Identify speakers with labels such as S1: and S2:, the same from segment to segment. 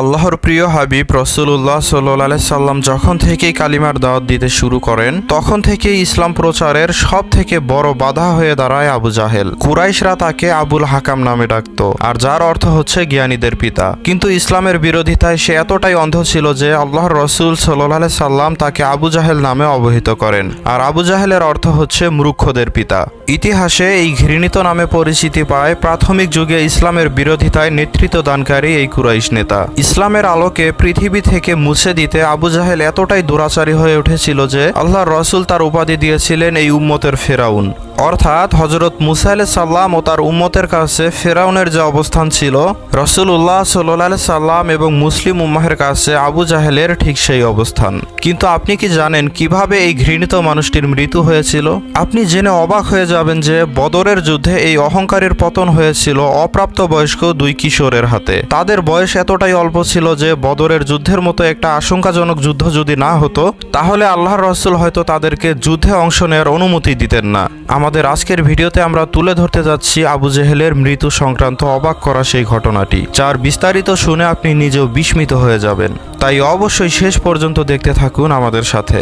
S1: আল্লাহর প্রিয় হাবিব রসুল্লাহ সাল্লাহ সাল্লাম যখন থেকেই কালিমার দাওয়াত দিতে শুরু করেন, তখন থেকেই ইসলাম প্রচারের সব থেকে বড় বাধা হয়ে দাঁড়ায় আবু জাহেল। কুরাইশরা তাকে আবুল হাকাম নামে ডাকত, আর যার অর্থ হচ্ছে জ্ঞানীদের পিতা। কিন্তু ইসলামের বিরোধিতায় সে এতটাই অন্ধ ছিল যে আল্লাহর রসুল সাল্লাহ সাল্লাম তাকে আবু জাহেল নামে অবহিত করেন। আর আবু জাহেলের অর্থ হচ্ছে মূর্খদের পিতা। ইতিহাসে এই ঘৃণিত নামে পরিচিতি পায় প্রাথমিক যুগে ইসলামের বিরোধিতায় নেতৃত্ব দানকারী এই কুরাইশ নেতা। ইসলামের আলোকে পৃথিবী থেকে মুছে দিতে আবু জাহেল এতটাই দুরাচারী হয়ে উঠেছিল যে আল্লাহর রসুল তার উপাধি দিয়েছিলেন এই উম্মতের ফেরাউন। অর্থাৎ হজরত মুসা আলাহ সাল্লাম ও তার উম্মতের কাছে ফেরাউনের যে অবস্থান ছিল রসুল উল্লাহ সাল্লাহ সাল্লাম এবং মুসলিম উম্মাহের কাছে আবু জাহেলের ঠিক সেই অবস্থান। কিন্তু আপনি কি জানেন কীভাবে এই ঘৃণিত মানুষটির মৃত্যু হয়েছিল? আপনি জেনে অবাক হয়ে যাবেন যে বদরের যুদ্ধে এই অহংকারের পতন হয়েছিল অপ্রাপ্ত বয়স্ক দুই কিশোরের হাতে। তাদের বয়স এতটাই অল্প ছিল যে বদরের যুদ্ধের মতো একটা আশঙ্কাজনক যুদ্ধ যদি না হতো, তাহলে আল্লাহর রসুল হয়তো তাদেরকে যুদ্ধে অংশ নেওয়ার অনুমতি দিতেন না। আমাদের আজকের ভিডিওতে আমরা তুলে ধরতে যাচ্ছি আবু জেহেলের মৃত্যু সংক্রান্ত অবাক করা সেই ঘটনাটি, যার বিস্তারিত শুনে আপনি নিজেও বিস্মিত হয়ে যাবেন। তাই অবশ্যই শেষ পর্যন্ত দেখতে থাকুন আমাদের সাথে।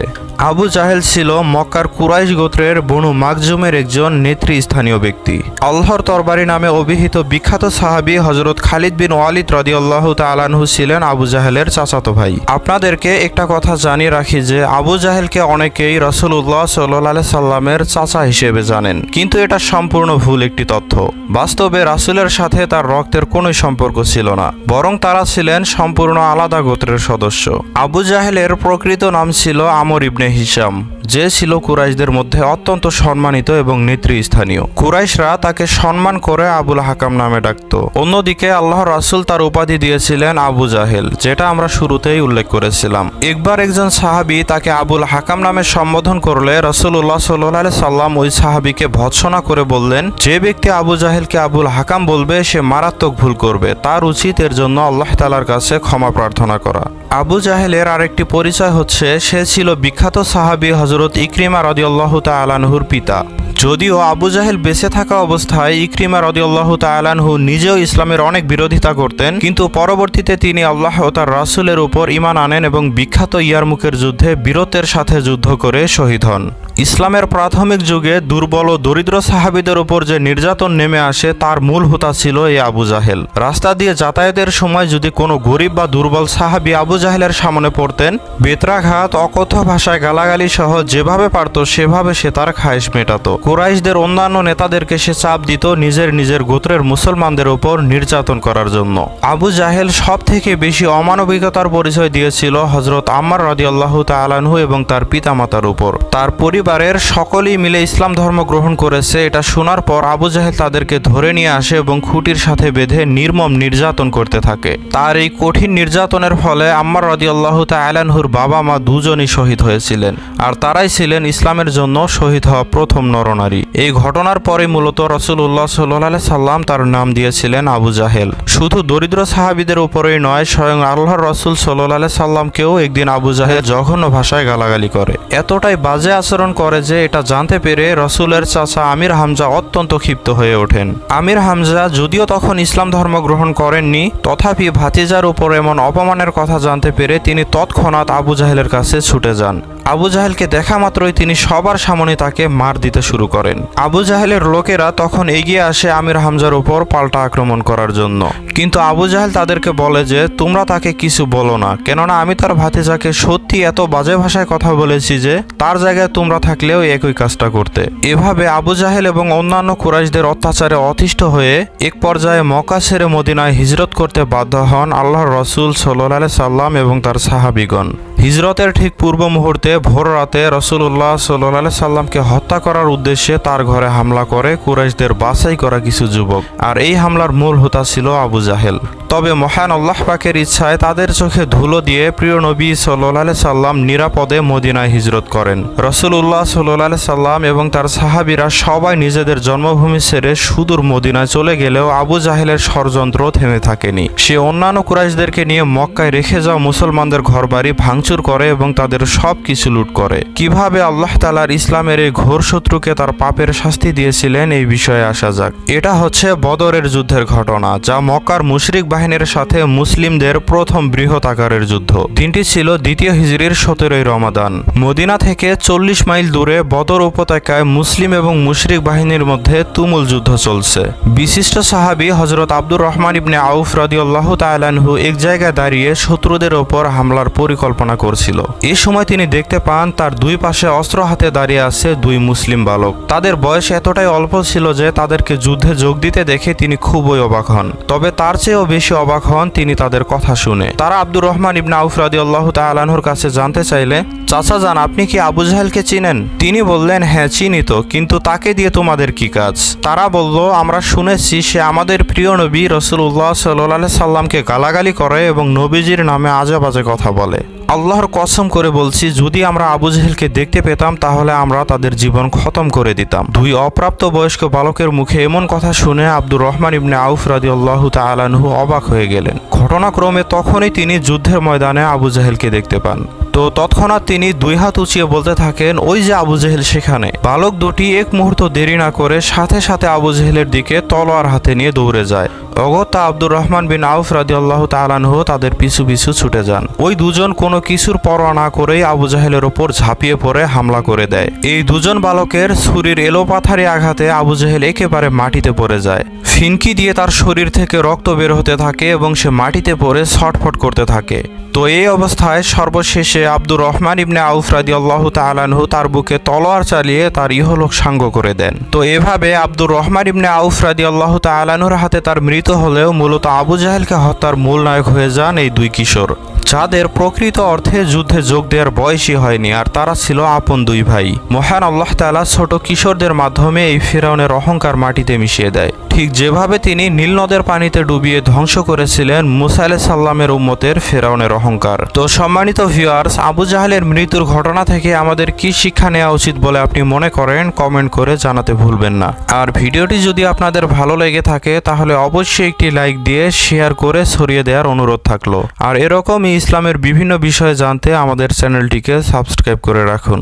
S1: আবু জাহেল ছিল মক্কার কুরাইশ গোত্রের বনু মাকজুমের একজন নেতৃস্থানীয় ব্যক্তি। আল্লাহর তরবারি নামে অভিহিত বিখ্যাত সাহাবী হজরত খালিদ বিন ওয়ালিদ রদিয়াল্লাহ তালানহু ছিলেন আবু জাহেলের চাচাতো ভাই। আপনাদেরকে একটা কথা জানিয়ে রাখি যে, আবু জাহেলকে অনেকেই রসুল্লাহ সাল্লাহ সাল্লামের চাচা হিসেবে জানেন। কিন্তু এটা সম্পূর্ণ ভুল একটি তথ্য। বাস্তবে রাসুলের সাথে তার রক্তের কোনো সম্পর্ক ছিল না, বরং তারা ছিলেন সম্পূর্ণ আলাদা গোত্রের সদস্য। আবু জাহেলের প্রকৃত নাম ছিল আমর ইবনে হিসাম যে ছিল কুরাইশদের মধ্যে অত্যন্ত সম্মানিত এবং নেতৃস্থানীয়। কুরাইশরা তাকে সম্মান করে আবুল হাকাম নামে ডাকত। অন্যদিকে আল্লাহ রাসুল তার উপাধি দিয়েছিলেন আবু জাহেল, যেটা আমরা শুরুতেই উল্লেখ করেছিলাম। একবার একজন সাহাবি তাকে আবুল হাকাম নামে সম্বোধন করলে রসুল্লাহ সাল্লাহ সাল্লাম ওই সাহাবিকে ভৎসনা করে বললেন, যে ব্যক্তি আবু জাহেলকে আবুল হাকাম বলবে, সে মারাত্মক ভুল করবে। তার উচিত এর জন্য আল্লাহ তালার কাছে ক্ষমা প্রার্থনা করা। আবু জাহেলের আরেকটি পরিচয় হচ্ছে, সে ছিল বিখ্যাত সাহাবি হজরত ইকরিমা রদিয়াল্লাহ তালানহুর পিতা। যদিও আবু জাহেল বেঁচে থাকা অবস্থায় ইকরিমা রদিউল্লাহ তালানহু নিজেও ইসলামের অনেক বিরোধিতা করতেন, কিন্তু পরবর্তীতে তিনি আল্লাহ ও তার রাসুলের উপর ইমান আনেন এবং বিখ্যাত ইয়ারমুখের যুদ্ধে বীরত্বের সাথে যুদ্ধ করে শহীদ হন। ইসলামের প্রাথমিক যুগে দুর্বল ও দরিদ্র সাহাবিদের উপর যে নির্যাতন নেমে আসে, তার মূল হোতা ছিল এই আবু জাহেল। রাস্তা দিয়ে যাতায়াতের সময় যদি কোনো গরিব বা দুর্বল সাহাবি আবু জাহেলের সামনে পড়তেন, বেত্রাঘাত, অকথ্য ভাষায় গালাগালি সহ যেভাবে পারত, সেভাবে সে তার খায়েশ মেটাত। কুরাইশদের অন্যান্য নেতাদেরকে সে চাপ দিত নিজের নিজের গোত্রের মুসলমানদের উপর নির্যাতন করার জন্য। আবু জাহেল সব থেকে বেশি অমানবিকতার পরিচয় দিয়েছিল হজরত আম্মার রাদিয়াল্লাহু তাআলাহু এবং তার পিতামাতার উপর। তার পরিবারের সকলেই মিলে ইসলাম ধর্ম গ্রহণ করেছে, এটা শোনার পর আবু জাহেল তাদেরকে ধরে নিয়ে আসে এবং খুঁটির সাথে বেঁধে নির্মম নির্যাতন করতে থাকে। তার এই কঠিন নির্যাতনের ফলে আম্মার রাদিয়াল্লাহু তাআলাহুর বাবা মা দুজনই শহীদ হয়েছিলেন, আর তারাই ছিলেন ইসলামের জন্য শহীদ হওয়া প্রথম নরনারী। এই ঘটনার পরে মূলত রসুল্লাহ সাল্লাহ সাল্লাম তার নাম দিয়েছিলেন আবু জাহেল। শুধু দরিদ্র সাহাবিদের উপরেই নয়, স্বয়ং আল্লাহর রসুল সাল্লাহ সাল্লামকেও একদিন আবু জাহেল জঘন্য ভাষায় গালাগালি করে। এতটাই বাজে আচরণ করে যে এটা জানতে পেরে রসুলের চাচা আমির হামজা অত্যন্ত ক্ষিপ্ত হয়ে ওঠেন। আমির হামজা যদিও তখন ইসলাম ধর্ম গ্রহণ করেননি, তথাপি ভাতিজার উপর এমন অপমানের কথা জানতে পেরে তিনি তৎক্ষণাৎ আবু জাহেলের কাছে ছুটে যান। আবু জাহেলকে দেখা মাত্রই তিনি সবার সামনে তাকে মার দিতে শুরু করেন। আবু জাহেলের লোকেরা তখন এগিয়ে আসে আমির হামজার উপর পাল্টা আক্রমণ করার জন্য। কিন্তু আবু জাহেল তাদেরকে বলে যে, তোমরা তাকে কিছু বলো না। কেননা আমি তার ভাতিজাকে সত্যি এত বাজে ভাষায় কথা বলেছি যে, তার জায়গায় তোমরা থাকলেও একই কাজটা করতে। এভাবে আবু জাহেল এবং অন্যান্য কুরাইশদের অত্যাচারে অতিষ্ঠ হয়ে এক পর্যায়ে মক্কা ছেড়ে মদিনায় হিজরত করতে বাধ্য হন আল্লাহর রসুল সাল্লাহ সাল্লাম এবং তার সাহাবিগণ। হিজরতের ঠিক পূর্ব মুহূর্তে ভোর রাতে রসুল্লাহ সাল্লাহ সাল্লামকে হত্যা করার উদ্দেশ্যে তার ঘরে হামলা করে কুরাইশদের বাছাই করা কিছু যুবক। আর এই হামলার মূল হোতা ছিল আবু জাহেল। তবে মহান আল্লাহ পাকের ইচ্ছায় তাদের চোখে ধুলো দিয়ে প্রিয় নবী সাল্লাহ সাল্লাম নিরাপদে মদিনায় হিজরত করেন। রসুল্লাহ সাল্লাহ সাল্লাম এবং তার সাহাবিরা সবাই নিজেদের জন্মভূমি ছেড়ে সুদূর মদিনায় চলে গেলেও আবু জাহেলের ষড়যন্ত্র থেমে থাকেনি। সে অন্যান্য কুরাইশদেরকে নিয়ে মক্কায় রেখে যাওয়া মুসলমানদের ঘরবাড়ি ভাঙচুর ভাঙচুর করে এবং তাদের সব কিছু লুট করে। কীভাবে আল্লাহ তালার ইসলামের এই ঘোর শত্রুকে তার পাপের শাস্তি দিয়েছিলেন, এই বিষয়ে আসা যাক। এটা হচ্ছে বদরের যুদ্ধের ঘটনা, যা মক্কার মুশরিক বাহিনীর সাথে মুসলিমদের প্রথম বৃহৎ আকারের যুদ্ধ। দিনটি ছিল দ্বিতীয় হিজরির সতেরোই রমাদান। মদিনা থেকে চল্লিশ মাইল দূরে বদর উপত্যকায় মুসলিম এবং মুশরিক বাহিনীর মধ্যে তুমুল যুদ্ধ চলছে। বিশিষ্ট সাহাবী হজরত আব্দুর রহমান ইবনে আউফ রাদিয়াল্লাহু তাআলাহু এক জায়গায় দাঁড়িয়ে শত্রুদের ওপর হামলার পরিকল্পনা করছিল। এ সময় তিনি দেখতে পান, তার দুই পাশে অস্ত্র হাতে দাঁড়িয়ে আছে দুই মুসলিম বালক। তাদের বয়স এতটাই অল্প ছিল যে তাদেরকে যুদ্ধে যোগ দিতে দেখে তিনি খুবই অবাক হন। তবে তার চেয়েও বেশি অবাক হন তিনি তাদের কথা শুনে। তারা আব্দুর রহমান ইবনে আউফ রাদিয়াল্লাহু তাআলাহুর কাছে জানতে চাইলে, চাচা যান আপনি কি আবু জাহেলকে চিনেন? তিনি বললেন হ্যাঁ চিনি তো, কিন্তু তাকে দিয়ে তোমাদের কি কাজ? তারা বলল, আমরা শুনেছি সে আমাদের প্রিয় নবী রসুল্লাহ সাল্লাহ সাল্লামকে গালাগালি করে এবং নবীজির নামে আজে বাজে কথা বলে। আল্লাহর কসম করে বলছি, যদি আমরা আবু জাহেলকে দেখতে পেতাম, তাহলে আমরা তাদের জীবন খতম করে দিতাম। দুই অপ্রাপ্ত বয়স্ক বালকের মুখে এমন কথা শুনে আব্দুর রহমান ইবনে আউফ রাদি আল্লাহ তালানহু অবাক হয়ে গেলেন। ঘটনাক্রমে তখনই তিনি যুদ্ধের ময়দানে আবু জাহেলকে দেখতে পান। তো তৎক্ষণাৎ তিনি দুই হাত উঁচিয়ে বলতে থাকেন, ওই যে আবু জেহেল সেখানে। বালক দুটি এক মুহূর্ত দেরি না করে সাথে সাথে আবু জেহেলের দিকে তলোয়ার হাতে নিয়ে দৌড়ে যায়। অগত্যা আব্দুর রহমান বিন আউফ রাজি আল্লাহ তালানহ তাদের পিছু পিছু ছুটে যান। ওই দুজন কোনো কিছুর পরোয়া না করেই আবু জাহেলের ওপর ঝাঁপিয়ে পড়ে, হামলা করে দেয়। এই দুজন বালকের ছুরির এলোপাথারি আঘাতে আবু জাহেল একেবারে মাটিতে পড়ে যায়। ফিনকি দিয়ে তার শরীর থেকে রক্ত বের হতে থাকে এবং সে মাটিতে পড়ে ছটফট করতে থাকে। তো এই অবস্থায় সর্বশেষে আব্দুর রহমান ইবনে আউফ রাদি আল্লাহ তালানহু তার বুকে তলোয়ার চালিয়ে তার ইহলোক সাঙ্গ করে দেন। তো এভাবে আব্দুর রহমান ইবনে আউফ রাদি আল্লাহ তালানহুর হাতে তার মৃত হলেও মূলত আবু জাহেলকে হত্যার মূল নায়ক হয়ে যান এই দুই কিশোর। যাদের প্রকৃত অর্থে যুদ্ধে যোগ দেওয়ার বয়সই হয়নি, আর তারা ছিল আপন দুই ভাই। মহান আল্লাহ তালা ছোট কিশোরদের মাধ্যমে এই ফেরাউনের অহংকার মাটিতে মিশিয়ে দেয়। ঠিক যেভাবে তিনি নীল নদের পানিতে ডুবিয়ে ধ্বংস করেছিলেন মুসা আলাহ সাল্লামের উম্মতের ফেরাউনের অহংকার। তো সম্মানিত ভিউয়ার্স আবু জাহালের মৃত্যুর ঘটনা থেকে আমাদের কি শিক্ষা নেওয়া উচিত বলে আপনি মনে করেন কমেন্ট করে জানাতে ভুলবেন না। আর ভিডিওটি যদি আপনাদের ভালো লেগে থাকে, তাহলে অবশ্যই একটি লাইক দিয়ে শেয়ার করে ছড়িয়ে দেওয়ার অনুরোধ থাকল। আর এরকমই ইসলামের বিভিন্ন বিষয়ে জানতে আমাদের চ্যানেলটিকে সাবস্ক্রাইব করে রাখুন।